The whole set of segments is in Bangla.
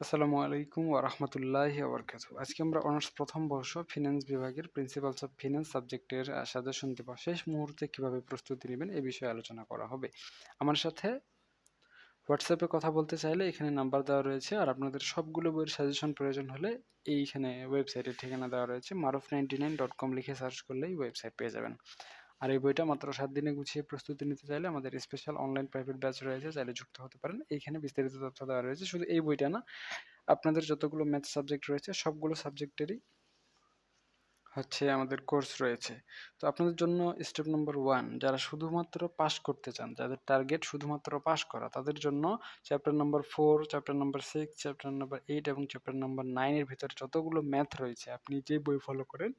আসসালামু আলাইকুম ওয়া রাহমাতুল্লাহি ওয়া বারাকাতুহু। আজকে আমরা অনার্স প্রথম বর্ষ ফিন্যান্স বিভাগের প্রিন্সিপালস অফ ফিন্যান্স সাবজেক্টের সাজেশন দেব। শেষ মুহূর্তে কীভাবে প্রস্তুতি নেবেন এ বিষয়ে আলোচনা করা হবে। আমার সাথে হোয়াটসঅ্যাপে কথা বলতে চাইলে এখানে নাম্বার দেওয়া রয়েছে আর আপনাদের সবগুলো বইয়ের সাজেশন প্রয়োজন হলে এইখানে ওয়েবসাইটের ঠিকানা দেওয়া রয়েছে Maruf ninety nine dot com লিখে সার্চ করলেই ওয়েবসাইট পেয়ে যাবেন। আর এই বইটা মাত্র সাত দিনে গুছিয়ে প্রস্তুতি নিতে চাইলে আমাদের স্পেশাল অনলাইন প্রাইভেট ব্যাচ রয়েছে, চাইলে যুক্ত হতে পারেন। এইখানে বিস্তারিত তথ্য দেওয়া রয়েছে। শুধু এই বইটা না, আপনাদের যতগুলো ম্যাথ সাবজেক্ট রয়েছে, সবগুলো সাবজেক্টেরই হচ্ছে আমাদের কোর্স রয়েছে। তো আপনাদের জন্য স্টেপ নম্বর ওয়ান যারা শুধুমাত্র পাস করতে চান, যাদের টার্গেট শুধুমাত্র পাস করা, তাদের জন্য chapter number four chapter number six chapter number eight এবং চ্যাপ্টার নম্বর নাইনের ভিতরে যতগুলো ম্যাথ রয়েছে, আপনি যে বই ফলো করেন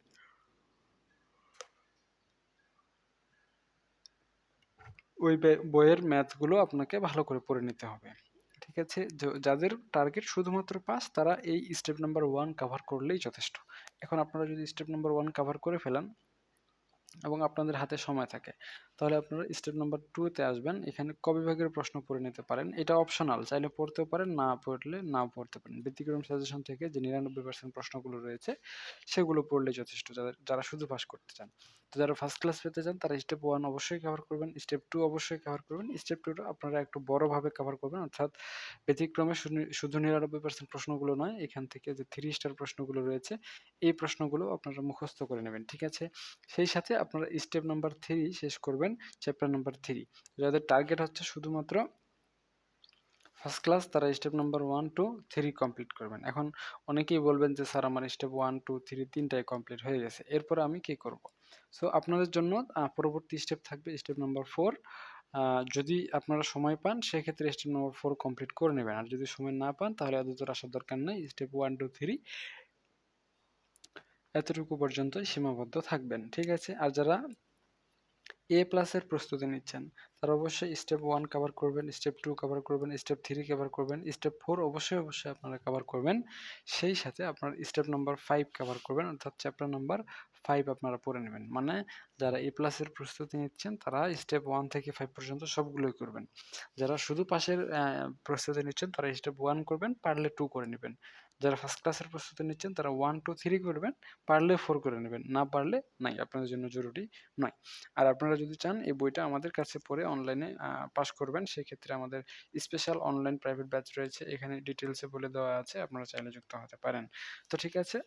ওই বইয়ের ম্যাথগুলো আপনাকে ভালো করে পড়ে নিতে হবে। ঠিক আছে? যাদের টার্গেট শুধুমাত্র পাস তারা এই স্টেপ নাম্বার ওয়ান কাভার করলেই যথেষ্ট। এখন আপনারা যদি স্টেপ নাম্বার ওয়ান কাভার করে ফেলান এবং আপনাদের হাতে সময় থাকে। তাহলে আপনারা স্টেপ নাম্বার টুতে আসবেন। এখানে ক বিভাগের প্রশ্ন পড়ে নিতে পারেন। এটা অপশনাল চাইলে পড়তেও পারেন, না পড়লে না পড়তে পারেন। ব্যতিক্রম সাজেশন থেকে যে নিরানব্বই পার্সেন্ট প্রশ্নগুলো রয়েছে, সেগুলো পড়লে যথেষ্ট। যাদের যারা শুধু পাস করতে চান। তো যারা ফার্স্ট ক্লাস পেতে চান, তারা স্টেপ ওয়ান অবশ্যই কভার করবেন স্টেপ টু অবশ্যই কভার করবেন। স্টেপ টুটা আপনারা একটু বড়োভাবে কভার করবেন, অর্থাৎ ব্যতিক্রমে শুধু নিরানব্বই পার্সেন্ট প্রশ্নগুলো নয়, এখান থেকে যে থ্রি স্টার প্রশ্নগুলো রয়েছে, এই প্রশ্নগুলো আপনারা মুখস্থ করে নেবেন, ঠিক আছে? সেই সাথে আপনারা স্টেপ নাম্বার থ্রি শেষ করবেন চ্যাপ্টার নাম্বার থ্রি যাদের টার্গেট হচ্ছে শুধুমাত্র ফার্স্ট ক্লাস তারা step number one two three complete করবেন। এখন অনেকেই বলবেন যে, স্যার, আমার স্টেপ ওয়ান টু থ্রি তিনটাই কমপ্লিট হয়ে গেছে। এরপরে আমি কি করব? সো আপনাদের জন্য পরবর্তী স্টেপ থাকবে স্টেপ নাম্বার ফোর যদি আপনারা সময় পান, সেক্ষেত্রে স্টেপ নাম্বার ফোর কমপ্লিট করে নেবেন। আর যদি সময় না পান, তাহলে এত আসার দরকার নেই। স্টেপ ওয়ান টু থ্রি এতটুকু পর্যন্ত সীমাবদ্ধ থাকবেন ঠিক আছে? আর যারা এ প্লাসের প্রস্তুতি নিচ্ছেন তারা অবশ্যই স্টেপ ওয়ান কভার করবেন স্টেপ টু কভার করবেন স্টেপ থ্রি কভার করবেন স্টেপ ফোর অবশ্যই অবশ্যই আপনারা কভার করবেন। সেই সাথে আপনার স্টেপ নাম্বার ফাইভ কভার করবেন, অর্থাৎ চ্যাপ্টার নাম্বার ফাইভ আপনারা পড়ে নেবেন। মানে যারা এ প্লাসের প্রস্তুতি নিচ্ছেন, তারা স্টেপ ওয়ান থেকে ফাইভ পর্যন্ত সবগুলোই করবেন। যারা শুধু পাশের প্রস্তুতি নিচ্ছেন, তারা স্টেপ ওয়ান করবেন, পারলে টু করে নেবেন। যারা ফার্স্ট ক্লাসের প্রস্তুতি নিচ্ছেন, তারা ওয়ান টু থ্রি করবেন, পারলে ফোর করে নেবেন। না পারলে নাই, আপনাদের জন্য জরুরি নয়। আর আপনারা যদি চান, এই বইটা আমাদের কাছে পড়ে অনলাইনে পাস করবেন। সেক্ষেত্রে আমাদের স্পেশাল অনলাইন প্রাইভেট ব্যাচ রয়েছে। এখানে ডিটেলসে বলে দেওয়া আছে। আপনারা চাইলে যুক্ত হতে পারেন। তো ঠিক আছে?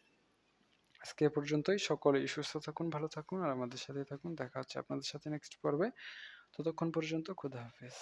আজকে এ পর্যন্তই। সকলেই সুস্থ থাকুন, ভালো থাকুন, আর আমাদের সাথে থাকুন। দেখা হচ্ছে আপনাদের সাথে নেক্সট পর্বে। ততক্ষণ পর্যন্ত খুদা হাফেজ।